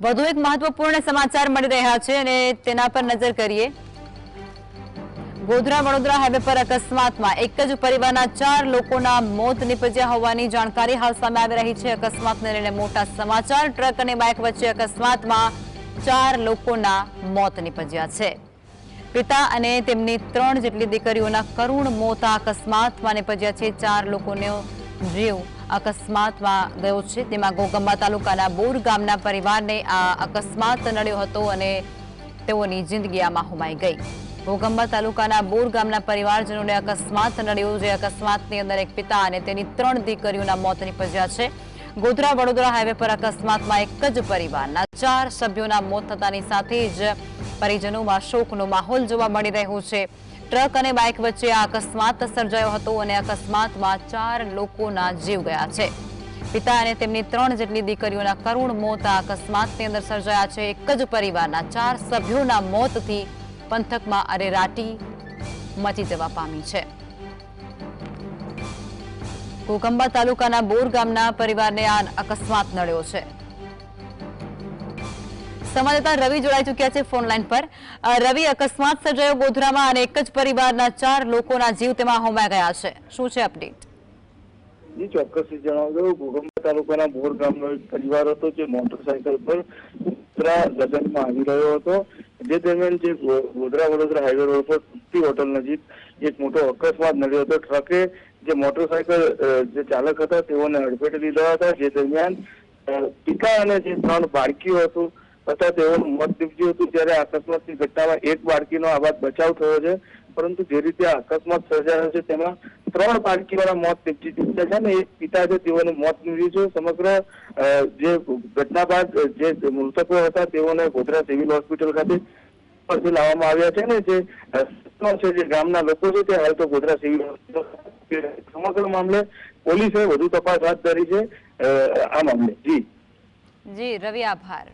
વધુ એક મહત્વપૂર્ણ સમાચાર મળી રહ્યા છે અને તેના પર નજર કરીએ. ગોધરા વડોદરા હાઈવે પર અકસ્માતમાં એક જ પરિવારના ચાર લોકોના મોત નીપજ્યા હોવાની જાણકારી હાલ સામે આવી રહી છે. અકસ્માતને લઈને મોટા સમાચાર. ટ્રક અને બાઇક વચ્ચે અકસ્માતમાં ચાર લોકોના મોત નીપજ્યા છે. પિતા અને તેમની ત્રણ જેટલી દીકરીઓના કરુણ મોત આ અકસ્માતમાં નીપજ્યા છે. ચાર લોકોનો જીવ અકસ્માતમાં ગયો છે. તેમાં ગોગંબા તાલુકાના બોર ગામના પરિવારને આ અકસ્માત નડ્યો હતો અને તેઓની જિંદગી આમાં હોમાઈ ગઈ. ગોગંબા તાલુકાના બોર ગામના પરિવારજનોને અકસ્માત નડ્યો જે અકસ્માતની અંદર એક પિતા અને તેની ત્રણ દીકરીઓના મોત નીપજ્યા છે. ગોધરા વડોદરા હાઈવે પર અકસ્માતમાં એક જ પરિવારના ચાર સભ્યોના મોત થતાની સાથે જ પરિજનોમાં શોકનો માહોલ જોવા મળી રહ્યો છે. ટ્રક અને બાઇક વચ્ચે આ અકસ્માત સર્જાયો હતો અને અકસ્માતમાં ચાર લોકોના જીવ ગયા છે. પિતા અને તેમની ત્રણ જેટલી દીકરીઓના કરુણ મોત આ અકસ્માતની અંદર સર્જાયા છે. એક જ પરિવારના ચાર સભ્યોના મોતથી પંથકમાં અરેરાટી મચી જવા પામી છે. કોકંબા તાલુકાના બોર ગામના પરિવારને આ અકસ્માત નડ્યો છે. સંવાદદાતા રવિ જોડાઈ ચુક્યા છે ફોન લાઈન પર. રવિ, અકસ્માત સર્જાયો ગોધરામાં અને એક જ પરિવારના ચાર લોકોના જીવ તેમાં હોમાઈ ગયા છે. શું છે અપડેટ? જી, ચોક્કસ જણાવ્યું ભૂગંબા તાલુકાના બોર ગામનો એક પરિવાર હતો જે મોટરસાયકલ પર ગોધરા લગ્નમાં આવી રહ્યો હતો. જે દરમિયાન જે ગોધરા વડોદરા હાઈવે રોડ પર તૃપ્તિ હોટલ નજીક એક મોટો અકસ્માત નડ્યો હતો. ટ્રકે જે મોટરસાયકલ જે ચાલક હતા તેઓને અડફેટે લીધા હતા. જે દરમિયાન પિતા અને જે ત્રણ બાળકીઓ હતું હતા તેઓનું મોત નીપજ્યું હતું જ્યારે અકસ્માતની ઘટનામાં એક બાળકીનો આ બચાવ થયો છે. પરંતુ જે રીતે અકસ્માત સર્જાયો છે, તેમાં ત્રણ બાળકીઓના મોત નીપજી ચૂક્યા છે ને એક પિતા છે, તેઓનું મોત નીપજ્યું છે. સમગ્ર જે ઘટના બાદ જે મૃતકો હતા, તેઓને ગોધરા સિવિલ હોસ્પિટલ ખાતે પરથી લાવવામાં આવ્યા છે ને જે છે, જે ગામના લોકો છે, તે હાલ તો ગોધરા સિવિલ હોસ્પિટલ સમગ્ર મામલે પોલીસે વધુ તપાસ હાથ ધરી છે. આ મામલે. જી. જી, રવિ, આભાર.